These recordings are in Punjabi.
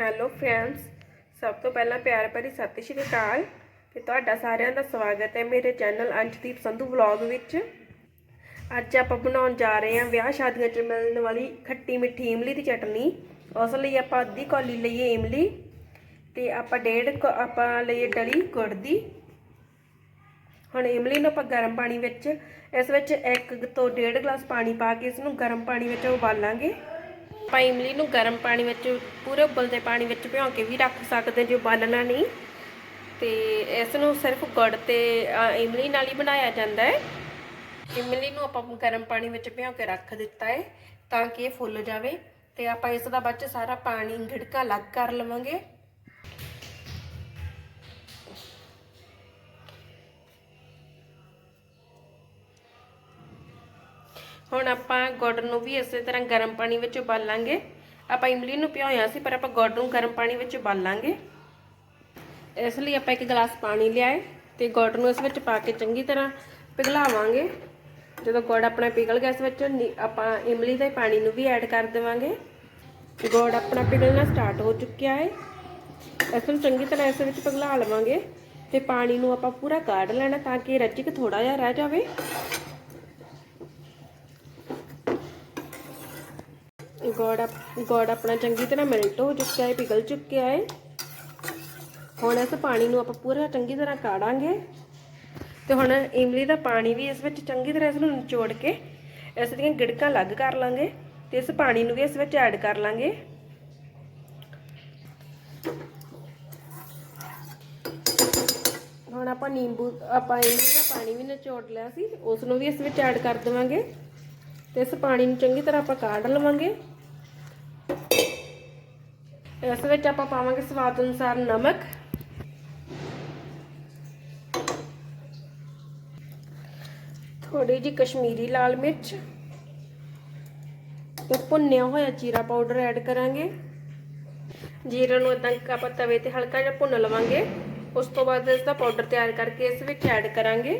ਹੈਲੋ ਫਰੈਂਡਸ ਸਭ ਤੋਂ ਪਹਿਲਾਂ ਪਿਆਰ ਭਰੀ ਸਤਿ ਸ਼੍ਰੀ ਅਕਾਲ। ਤੇ ਤੁਹਾਡਾ ਸਾਰਿਆਂ ਦਾ ਸਵਾਗਤ ਹੈ ਮੇਰੇ ਚੈਨਲ ਅੰਸ਼ਦੀਪ ਸੰਧੂ ਵਲੌਗ ਵਿੱਚ। ਅੱਜ ਆਪਾਂ ਬਣਾਉਣ ਜਾ ਰਹੇ ਹਾਂ ਵਿਆਹ ਸ਼ਾਦੀਆਂ 'ਚ ਮਿਲਣ ਵਾਲੀ ਖੱਟੀ ਮਿੱਠੀ ਇਮਲੀ ਦੀ ਚਟਨੀ। ਉਸ ਲਈ ਆਪਾਂ ਅੱਧੀ ਕੌਲੀ ਲਈਏ ਇਮਲੀ ਤੇ ਆਪਾਂ ਡੇਢ ਕੌ- ਆਪਾਂ ਲਈਏ ਡਲੀ ਗੁੜ ਦੀ। ਹੁਣ ਇਮਲੀ ਨੂੰ ਆਪਾਂ ਗਰਮ ਪਾਣੀ ਵਿੱਚ, ਇਸ ਵਿੱਚ 1 ਤੋਂ 1.5 ਗਲਾਸ ਪਾਣੀ ਪਾ ਕੇ ਇਸ ਨੂੰ ਗਰਮ ਪਾਣੀ ਵਿੱਚ ਉਬਾਲਾਂਗੇ। ਆਪਾਂ ਇਮਲੀ ਨੂੰ ਗਰਮ ਪਾਣੀ ਵਿੱਚ, ਪੂਰੇ ਉਬਲਦੇ ਪਾਣੀ ਵਿੱਚ ਭਿਓ ਕੇ ਵੀ ਰੱਖ ਸਕਦੇ ਜੇ ਉਬਾਲਣਾ ਨਹੀਂ। ਤੇ ਇਸ ਨੂੰ ਸਿਰਫ ਗੁੜ ਤੇ ਇਮਲੀ ਨਾਲ ਹੀ ਬਣਾਇਆ ਜਾਂਦਾ ਹੈ। ਇਮਲੀ ਨੂੰ ਆਪਾਂ ਗਰਮ ਪਾਣੀ ਵਿੱਚ ਭਿਓ ਕੇ ਰੱਖ ਦਿੱਤਾ ਹੈ ਤਾਂ ਕਿ ਇਹ ਫੁੱਲ ਜਾਵੇ। ਤੇ ਆਪਾਂ ਇਸ ਦਾ ਬਾਅਦ ਚ ਸਾਰਾ ਪਾਣੀ ਗਿੜਕਾ ਅਲੱਗ ਕਰ ਲਵਾਂਗੇ। ਹੁਣ ਆਪਾਂ ਗੁੜ ਨੂੰ ਵੀ ਇਸੇ ਤਰ੍ਹਾਂ ਗਰਮ ਪਾਣੀ ਵਿੱਚ ਉਬਾਲਾਂਗੇ। ਆਪਾਂ ਇਮਲੀ ਨੂੰ ਭਿਓਇਆ ਸੀ, ਪਰ ਆਪਾਂ ਗੁੜ ਨੂੰ ਗਰਮ ਪਾਣੀ ਵਿੱਚ ਉਬਾਲਾਂਗੇ। ਇਸ ਲਈ ਆਪਾਂ ਇੱਕ ਗਲਾਸ ਪਾਣੀ ਲਿਆਏ ਤੇ ਗੁੜ ਨੂੰ ਇਸ ਵਿੱਚ ਪਾ ਕੇ ਚੰਗੀ ਤਰ੍ਹਾਂ ਪਿਘਲਾਵਾਂਗੇ। ਜਦੋਂ ਗੁੜ ਆਪਣਾ ਪਿਘਲ ਗਿਆ, ਇਸ ਵਿੱਚ ਨੀ- ਆਪਾਂ ਇਮਲੀ ਦੇ ਪਾਣੀ ਨੂੰ ਵੀ ਐਡ ਕਰ ਦੇਵਾਂਗੇ। ਗੁੜ ਆਪਣਾ ਪਿਘਲਣਾ ਸਟਾਰਟ ਹੋ ਚੁੱਕਿਆ ਹੈ। ਇਸ ਨੂੰ ਚੰਗੀ ਤਰ੍ਹਾਂ ਇਸ ਵਿੱਚ ਪਿਘਲਾ ਲਵਾਂਗੇ ਤੇ ਪਾਣੀ ਨੂੰ ਆਪਾਂ ਪੂਰਾ ਕਾਢ ਲੈਣਾ ਤਾਂ ਕਿ ਰੱਜਿਕ ਥੋੜਾ ਜਿਹਾ ਰਹਿ ਜਾਵੇ। ਗੋੜ ਗੋੜ ਆਪਣਾ ਚੰਗੀ ਤਰ੍ਹਾਂ ਮੈਲਟ ਹੋ ਚੁੱਕਿਆ ਹੈ, ਪਿਘਲ ਚੁੱਕਿਆ ਹੈ। ਹੁਣ ਇਸ ਪਾਣੀ ਨੂੰ ਆਪਾਂ ਪੂਰਾ ਚੰਗੀ ਤਰ੍ਹਾਂ ਕਾੜਾਂਗੇ। ਤੇ ਹੁਣ ਇਮਲੀ ਦਾ ਪਾਣੀ ਵੀ ਇਸ ਵਿੱਚ ਚੰਗੀ ਤਰ੍ਹਾਂ ਇਸ ਨੂੰ ਨਿਚੋੜ ਕੇ ਇਸ ਦੀਆਂ ਗਿੜਕਾਂ ਅਲੱਗ ਕਰ ਲਾਂਗੇ ਤੇ ਇਸ ਪਾਣੀ ਨੂੰ ਵੀ ਇਸ ਵਿੱਚ ਐਡ ਕਰ ਲਾਂਗੇ। ਹੁਣ ਆਪਾਂ ਨਿੰਬੂ, ਆਪਾਂ ਇਮਲੀ ਦਾ ਪਾਣੀ ਵੀ ਨਿਚੋੜ ਲਿਆ ਸੀ, ਉਸ ਨੂੰ ਵੀ ਇਸ ਵਿੱਚ ਐਡ ਕਰ ਦੇਵਾਂਗੇ। ਤੇ ਇਸ ਪਾਣੀ ਨੂੰ ਚੰਗੀ ਤਰ੍ਹਾਂ ਆਪਾਂ ਕਾਢ ਲਵਾਂਗੇ। ਇਸ ਵਿੱਚ ਆਪਾਂ ਪਾਵਾਂਗੇ ਸਵਾਦ ਅਨੁਸਾਰ ਨਮਕ। ਥੋੜੀ ਜੀ ਕਸ਼ਮੀਰੀ ਲਾਲ ਮਿਰਚ। ਤੇ ਭੁੰਨਿਆ ਹੋਇਆ ਜੀਰਾ ਪਾਊਡਰ ਐਡ ਕਰਾਂਗੇ। ਜੀਰਾ ਨੂੰ ਇਦਾਂ ਆਪਾਂ ਤਵੇ ਤੇ ਹਲਕਾ ਜਿਹਾ ਭੁੰਨ ਲਵਾਂਗੇ। ਉਸ ਤੋਂ ਬਾਅਦ ਇਸ ਦਾ ਪਾਊਡਰ ਤਿਆਰ ਕਰਕੇ ਇਸ ਵਿੱਚ ਐਡ ਕਰਾਂਗੇ।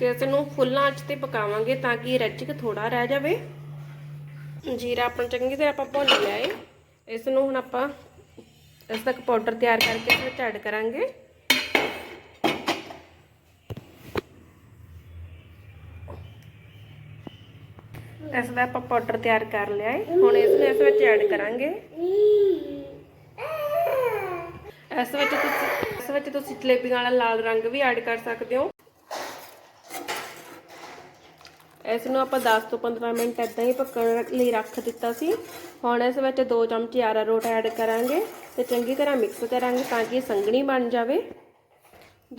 ਤੇ ਇਸ ਨੂੰ ਫੁੱਲਾਂ ਆਂਚ ਤੇ ਪਕਾਵਾਂਗੇ ਤਾਂ ਕਿ ਰੱਜਕ ਥੋੜਾ ਰਹਿ ਜਾਵੇ। ਜੀਰਾ ਆਪਣਾ ਚੰਗੀ ਤਰ੍ਹਾਂ ਆਪਾਂ ਭੁੰਨ ਲਿਆ ਏ। ਇਸ ਨੂੰ ਹੁਣ ਆਪਾਂ ਇਸ ਤੱਕ ਪਾਊਡਰ ਤਿਆਰ ਕਰਕੇ ਇਸ ਵਿੱਚ ਐਡ ਕਰਾਂਗੇ। ਇਸ ਦਾ ਆਪਾਂ ਪਾਊਡਰ ਤਿਆਰ ਕਰ ਲਿਆ ਏ। ਹੁਣ ਇਸ ਨੂੰ ਇਸ ਵਿੱਚ ਐਡ ਕਰਾਂਗੇ। ਇਸ ਵਿੱਚ ਤੁਸੀਂ ਇਸ ਵਿੱਚ ਤੁਸੀਂ ਜਲੇਬੀਆਂ ਵਾਲਾ ਲਾਲ ਰੰਗ ਵੀ ਐਡ ਕਰ ਸਕਦੇ ਹੋ। ਇਸ ਨੂੰ ਆਪਾਂ 10 ਤੋਂ 15 ਮਿੰਟ ਇਦਾਂ ਹੀ ਪੱਕਣ ਲਈ ਰੱਖ ਦਿੱਤਾ ਸੀ। ਹੁਣ ਇਸ ਵਿੱਚ 2 ਚਮਚੇ ਅਰਾਰੋਟ ਐਡ ਕਰਾਂਗੇ ਤੇ ਚੰਗੀ ਤਰ੍ਹਾਂ ਮਿਕਸ ਕਰਾਂਗੇ ਤਾਂ ਕਿ ਇਹ ਸੰਘਣੀ ਬਣ ਜਾਵੇ।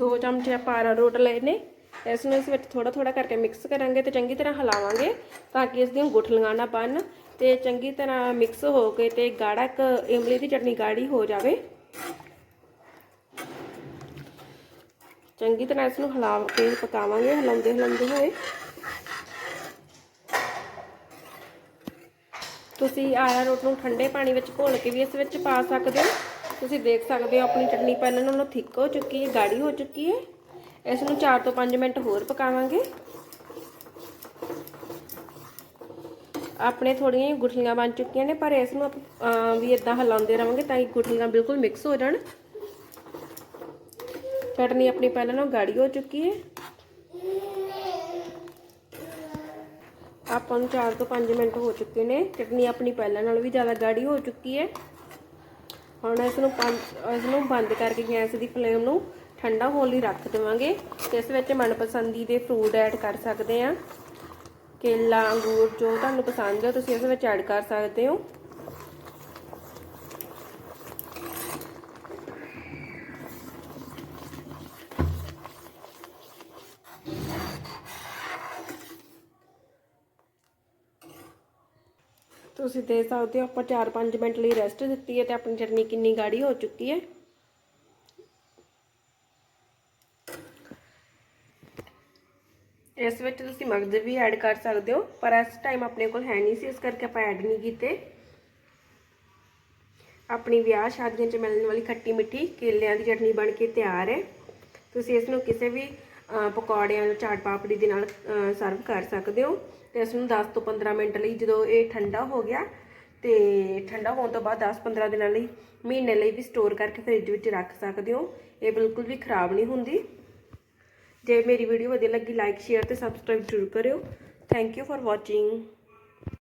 2 ਚਮਚੇ ਆਪਾਂ ਅਰਾਰੋਟ ਲਏ ਨੇ। ਇਸ ਨੂੰ ਇਸ ਵਿੱਚ ਥੋੜਾ ਥੋੜਾ ਕਰਕੇ ਮਿਕਸ ਕਰਾਂਗੇ ਤੇ ਚੰਗੀ ਤਰ੍ਹਾਂ ਹਿਲਾਵਾਂਗੇ ਤਾਂ ਕਿ ਇਸ ਦੀਆਂ ਗੁਠਲੀਆਂ ਨਾ ਬਣ ਤੇ ਚੰਗੀ ਤਰ੍ਹਾਂ ਮਿਕਸ ਹੋ ਕੇ ਤੇ ਗਾੜਾ ਕ ਇਮਲੀ ਦੀ ਚਟਨੀ ਗਾੜੀ ਹੋ ਜਾਵੇ। ਚੰਗੀ ਤਰ੍ਹਾਂ ਇਸ ਨੂੰ ਹਿਲਾ ਕੇ ਪਕਾਵਾਂਗੇ, ਹਿਲਾਉਂਦੇ ਹਿਲਾਉਂਦੇ ਹੋਏ। ਤੁਸੀਂ ਆਰਾਰੋਟ ਨੂੰ ਠੰਡੇ ਪਾਣੀ ਵਿੱਚ ਘੋਲ ਕੇ ਵੀ ਇਸ ਵਿੱਚ ਪਾ ਸਕਦੇ ਹੋ। ਤੁਸੀਂ ਦੇਖ ਸਕਦੇ ਹੋ ਆਪਣੀ ਚਟਨੀ ਪਹਿਲਾਂ ਨਾਲੋਂ ਥਿੱਕ ਹੋ ਚੁੱਕੀ ਹੈ, ਗਾੜੀ ਹੋ ਚੁੱਕੀ ਹੈ। ਇਸ ਨੂੰ 4 ਤੋਂ 5 ਮਿੰਟ ਹੋਰ ਪਕਾਵਾਂਗੇ। ਆਪਣੇ ਥੋੜੀਆਂ ਜਿਹੀ ਗੁਠਲੀਆਂ ਬਣ ਚੁੱਕੀਆਂ ਨੇ, ਪਰ ਇਸ ਨੂੰ ਆਪਾਂ ਵੀ ਇਦਾਂ ਹਿਲਾਉਂਦੇ ਰਵਾਂਗੇ ਤਾਂ ਕਿ ਗੁਠਲੀਆਂ ਬਿਲਕੁਲ ਮਿਕਸ ਹੋ ਜਾਣ। ਚਟਨੀ ਆਪਣੀ ਪਹਿਲਾਂ ਨਾਲੋਂ ਗਾੜੀ ਹੋ ਚੁੱਕੀ ਹੈ। ਆਪਾਂ ਨੂੰ 4 ਤੋਂ 5 ਮਿੰਟ ਹੋ ਚੁੱਕੇ ਨੇ। ਚਟਨੀ ਆਪਣੀ ਪਹਿਲਾਂ ਨਾਲੋਂ ਵੀ ਜ਼ਿਆਦਾ ਗਾੜੀ ਹੋ ਚੁੱਕੀ ਹੈ। ਹੁਣ ਇਸ ਨੂੰ ਇਸ ਨੂੰ ਬੰਦ ਕਰਕੇ ਗੈਸ ਦੀ ਫਲੇਮ ਨੂੰ ਠੰਡਾ ਹੋਣ ਲਈ ਰੱਖ ਦੇਵਾਂਗੇ। ਤੇ ਇਸ ਵਿੱਚ ਮਨਪਸੰਦੀ ਦੇ ਫਰੂਟ ਐਡ ਕਰ ਸਕਦੇ ਆ ਕੇਲਾ, ਅੰਗੂਰ, ਜੋ ਤੁਹਾਨੂੰ ਪਸੰਦ ਹੈ ਤੁਸੀਂ ਇਸ ਵਿੱਚ ਐਡ ਕਰ ਸਕਦੇ ਹੋ। ਤੁਸੀਂ ਦੇਖ ਸਕਦੇ ਹੋ, ਆਪਾਂ 4-5 ਮਿੰਟ ਲਈ ਰੈਸਟ ਦਿੱਤੀ ਹੈ ਤੇ ਆਪਣੀ ਚਟਨੀ ਕਿੰਨੀ ਗਾੜੀ ਹੋ ਚੁੱਕੀ ਹੈ। ਇਸ ਵਿੱਚ ਤੁਸੀਂ ਮਗਜ਼ ਵੀ ਐਡ ਕਰ ਸਕਦੇ ਹੋ, ਪਰ ਇਸ ਟਾਈਮ ਆਪਣੇ ਕੋਲ ਹੈ ਨਹੀਂ ਸੀ, ਇਸ ਕਰਕੇ ਆਪਾਂ ਐਡ ਨਹੀਂ ਕੀਤੇ। ਆਪਣੀ ਵਿਆਹ ਸ਼ਾਦੀਆਂ 'ਚ ਮਿਲਣ ਵਾਲੀ ਖੱਟੀ ਮਿੱਠੀ ਕੇਲਿਆਂ ਦੀ ਚਟਨੀ ਬਣ ਕੇ ਤਿਆਰ ਹੈ। ਤੁਸੀਂ ਇਸ ਨੂੰ ਕਿਸੇ ਵੀ ਪਕੌੜਿਆਂ ਜਾਂ ਚਾਟ ਪਾਪੜੀ ਦੇ ਨਾਲ ਸਰਵ ਕਰ ਸਕਦੇ ਹੋ। ਤੇ ਇਸ ਨੂੰ 10 ਤੋਂ 15 ਮਿੰਟ ਲਈ ਜਦੋਂ ਇਹ ਠੰਡਾ ਹੋ ਗਿਆ, ਤੇ ਠੰਡਾ ਹੋਣ ਤੋਂ ਬਾਅਦ 10-15 ਦਿਨਾਂ ਲਈ ਮਹੀਨੇ ਲਈ ਵੀ ਸਟੋਰ ਕਰਕੇ ਫ੍ਰਿਜ ਵਿੱਚ ਰੱਖ ਸਕਦੇ ਹੋ। ਇਹ ਬਿਲਕੁਲ ਵੀ ਖਰਾਬ ਨਹੀਂ ਹੁੰਦੀ। ਜੇ ਮੇਰੀ ਵੀਡੀਓ ਵਧੀਆ ਲੱਗੀ ਲਾਈਕ ਸ਼ੇਅਰ ਤੇ ਸਬਸਕ੍ਰਾਈਬ ਜ਼ਰੂਰ ਕਰਿਓ। Thank you for watching